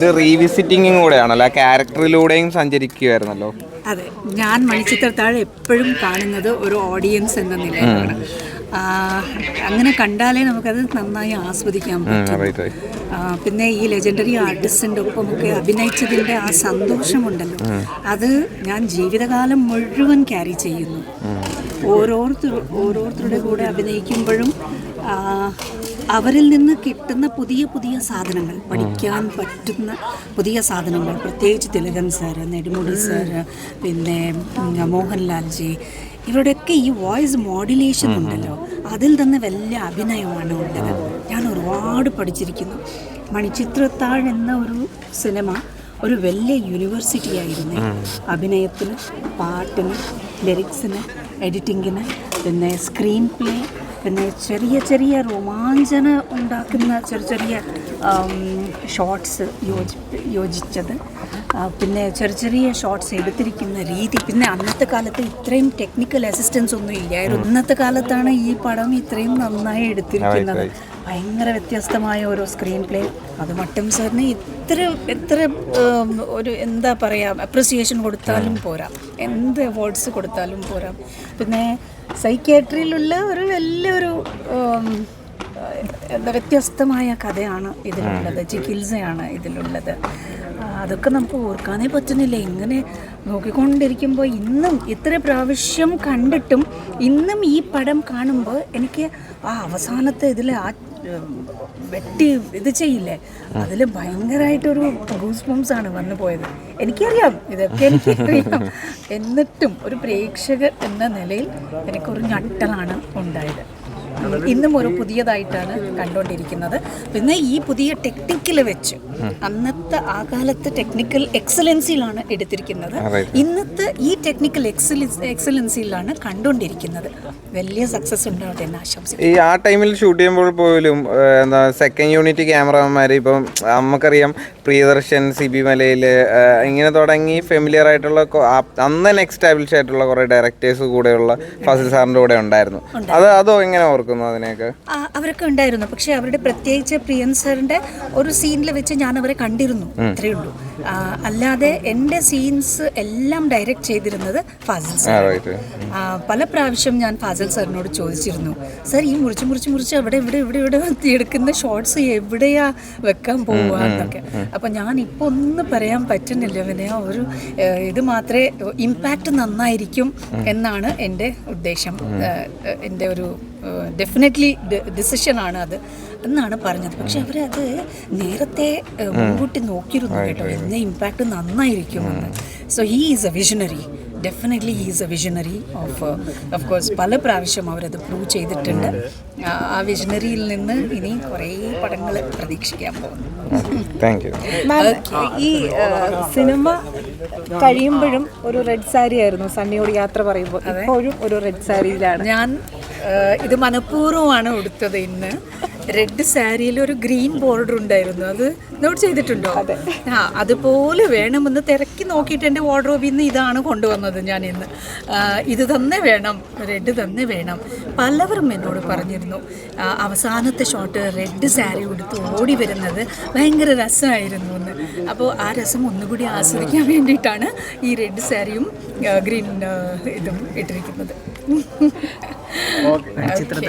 ഇത് റീവിസിറ്റിംഗും കൂടെയാണല്ലോ. ആ ക്യാരക്ടറിലൂടെയും സഞ്ചരിക്കുകയായിരുന്നല്ലോ അതെ. ഞാൻ മണിച്ചിത്രത്താഴ് എപ്പോഴും കാണുന്നത് ഒരു ഓഡിയൻസ് എന്ന നിലയിലാണ്. അങ്ങനെ കണ്ടാലേ നമുക്കത് നന്നായി ആസ്വദിക്കാൻ പറ്റും. ആ, പിന്നെ ഈ ലെജൻഡറി ആർട്ടിസ്റ്റിന്റെ ഒപ്പമൊക്കെ അഭിനയിച്ചതിന്റെ ആ സന്തോഷമുണ്ടല്ലോ. അത് ഞാൻ ജീവിതകാലം മുഴുവൻ ക്യാരി ചെയ്യുന്നു. ഓരോരുത്തർ ഓരോരുത്തരുടെ കൂടെ അഭിനയിക്കുമ്പോഴും ആ, അവരിൽ നിന്ന് കിട്ടുന്ന പുതിയ പുതിയ സാധനങ്ങൾ പഠിക്കാൻ പറ്റുന്ന പുതിയ സാധനങ്ങൾ. പ്രത്യേകിച്ച് തിലകൻ സാറ് നെടുമുടി സാറ് പിന്നെ മോഹൻലാൽജി. ഇവരുടെയൊക്കെ ഈ വോയിസ് മോഡുലേഷൻ ഉണ്ടല്ലോ. അതിൽ തന്നെ വലിയ അഭിനയമാണ് ഉള്ളത്. ഞാൻ ഒരുപാട് പഠിച്ചിരിക്കുന്നു. മണിച്ചിത്രത്താഴ് എന്ന ഒരു സിനിമ ഒരു വലിയ യൂണിവേഴ്സിറ്റി ആയിരുന്നു. അഭിനയത്തിന് പാട്ടിന് ലിറിക്സിന് എഡിറ്റിങ്ങിന് പിന്നെ സ്ക്രീൻ പ്ലേ പിന്നെ ചെറിയ ചെറിയ രോമാഞ്ചന ഉണ്ടാക്കുന്ന ചെറിയ ചെറിയ ഷോർട്സ് യോജി യോജിച്ചത്. പിന്നെ ചെറിയ ചെറിയ ഷോർട്സ് എടുത്തിരിക്കുന്ന രീതി. പിന്നെ അന്നത്തെ കാലത്ത് ഇത്രയും ടെക്നിക്കൽ അസിസ്റ്റൻസ് ഒന്നും ഇല്ലായിരുന്നു. ഇന്നത്തെ കാലത്താണ് ഈ പടം ഇത്രയും നന്നായി എടുത്തിരിക്കുന്നത്. ഭയങ്കര വ്യത്യസ്തമായ ഓരോ സ്ക്രീൻ പ്ലേ അത് മട്ടം സാറിന് ഇത്ര എത്ര ഒരു എന്താ പറയുക അപ്രിസിയേഷൻ കൊടുത്താലും പോരാ. എന്ത് അവാർഡ്സ് കൊടുത്താലും പോരാ. പിന്നെ സൈക്യാട്രിയിലുള്ള ഒരു വലിയൊരു എന്താ വ്യത്യസ്തമായ കഥയാണ് ഇതിലുള്ളത്. ചികിത്സയാണ് ഇതിലുള്ളത്. അതൊക്കെ നമുക്ക് ഓർക്കാനേ പറ്റുന്നില്ല. ഇങ്ങനെ നോക്കിക്കൊണ്ടിരിക്കുമ്പോൾ ഇന്നും ഇത്ര പ്രാവശ്യം കണ്ടിട്ടും ഇന്നും ഈ പടം കാണുമ്പോൾ എനിക്ക് ആ അവസാനത്തെ ഇതിൽ ആ വെട്ടി ഇത് ചെയ്യില്ലേ? അതിൽ ഭയങ്കരമായിട്ടൊരു ഗൂസ് ബോംസ് ആണ് വന്നു പോയത്. എനിക്കറിയാം ഇതൊക്കെ എനിക്കറിയാം. എന്നിട്ടും ഒരു പ്രേക്ഷകർ എന്ന നിലയിൽ എനിക്കൊരു ഞട്ടലാണ് ഉണ്ടായത്. ഇന്നും ഒരു പുതിയതായിട്ടാണ് കണ്ടുകൊണ്ടിരിക്കുന്നത് പിന്നെ ഈ പുതിയ ടെക്നിക്കൽ വെച്ച് അന്നത്തെ ആ കാലത്ത് ടെക്നിക്കൽ എക്സലൻസിയിലാണ് എടുത്തിരിക്കുന്നത്. ഇന്നത്തെ ഈ ടെക്നിക്കൽ എക്സലൻസ് എക്സലൻസിയിലാണ് കണ്ടുകൊണ്ടിരിക്കുന്നത് വലിയ സക്സസ് ഉണ്ടാവട്ടെ എന്ന് ആശംസിക്കുന്നു. ഈ ആ ടൈമിൽ ഷൂട്ട് ചെയ്യുമ്പോൾ പോലും എന്താ സെക്കൻഡ് യൂണിറ്റ് ക്യാമറമാർ ഇപ്പം നമുക്കറിയാം പ്രിയദർശൻ സി ബി മലയിൽ ഇങ്ങനെ തുടങ്ങി ഫെമിലിയർ ആയിട്ടുള്ള അന്ന് എക്സ്റ്റാബ്ലിഷ് ആയിട്ടുള്ള കുറേ ഡയറക്ടേഴ്സ് കൂടെയുള്ള ഫസിൽ സാറിന്റെ കൂടെ ഉണ്ടായിരുന്നു. അത് അതോ എങ്ങനെ ഓർക്കുന്നു അതിനെയൊക്കെ? അവരൊക്കെ ഉണ്ടായിരുന്നു. പക്ഷെ അവരുടെ പ്രത്യേകിച്ച് പ്രിയൻ സാറിന്റെ ഒരു സീനിൽ വെച്ച് ഞാൻ അവരെ കണ്ടിരുന്നു. അത്രയേ ഉള്ളൂ. അല്ലാതെ എന്റെ സീൻസ് എല്ലാം ഡയറക്റ്റ് ചെയ്തിരുന്നത് ഫാസിൽ സാർ പല പ്രാവശ്യം ഞാൻ ഫാസിൽ സാറിനോട് ചോദിച്ചിരുന്നു സാർ ഈ മുറിച്ച് മുറിച്ച് മുറിച്ച് അവിടെ ഇവിടെ ഇവിടെ ഇവിടെ എടുക്കുന്ന ഷോർട്സ് എവിടെയാ വെക്കാൻ പോവുക? എന്നൊക്കെ. അപ്പം ഞാൻ ഇപ്പോൾ ഒന്നും പറയാൻ പറ്റുന്നില്ല പിന്നെ ഒരു ഇത് മാത്രമേ ഇമ്പാക്റ്റ് നന്നായിരിക്കും എന്നാണ് എന്റെ ഉദ്ദേശം. എന്റെ ഒരു ഡെഫിനറ്റ്ലി ഡിസിഷനാണ് അത് എന്നാണ് പറഞ്ഞത്. പക്ഷെ അവരത് നേരത്തെ മുൻകൂട്ടി നോക്കിയിരുന്നു കേട്ടോ. എന്ന impact നന്നായിരിക്കുമെന്ന്. So he is a visionary definitely he's a visionary of of course പല പ്രാവശ്യം അവരത് പ്രൂവ് ചെയ്തിട്ടുണ്ട്. ആ, വിഷണറിയിൽ നിന്ന് ഇനി കുറേ പടങ്ങൾ പ്രതീക്ഷിക്കാൻ പോകുന്നു. ഈ സിനിമ കഴിയുമ്പോഴും ഒരു റെഡ് സാരി ആയിരുന്നു. സണ്ണിയോട് യാത്ര പറയുമ്പോൾ ഇപ്പോഴും ഒരു റെഡ് സാരിയിലാണ് ഞാൻ ഇത് മനഃപൂർവമാണ് ഉടുത്തത് ഇന്ന്. റെഡ് സാരിയിൽ ഒരു ഗ്രീൻ ബോർഡർ ഉണ്ടായിരുന്നു. അത് നോട്ട് ചെയ്തിട്ടുണ്ടോ? ആ അതുപോലെ വേണമെന്ന് തിരക്കി നോക്കിയിട്ട് എന്റെ വാർഡ്രോബിൽ നിന്ന് ഇതാണ് കൊണ്ടുവന്നത് ഞാൻ ഇന്ന്. ഇത് തന്നെ വേണം റെഡ് തന്നെ വേണം. പലവരും എന്നോട് പറഞ്ഞിരുന്നു. അവസാനത്തെ ഷോട്ട് റെഡ് സാരി ഉടുത്ത് ഓടി വരുന്നത് ഭയങ്കര രസമായിരുന്നു എന്ന്. അപ്പോൾ ആ രസം ഒന്നുകൂടി ആസ്വദിക്കാൻ വേണ്ടിയിട്ടാണ് ഈ റെഡ് സാരിയും ഗ്രീൻ ഇതും ഇട്ടിരിക്കുന്നത്. ചിത്രത്തെ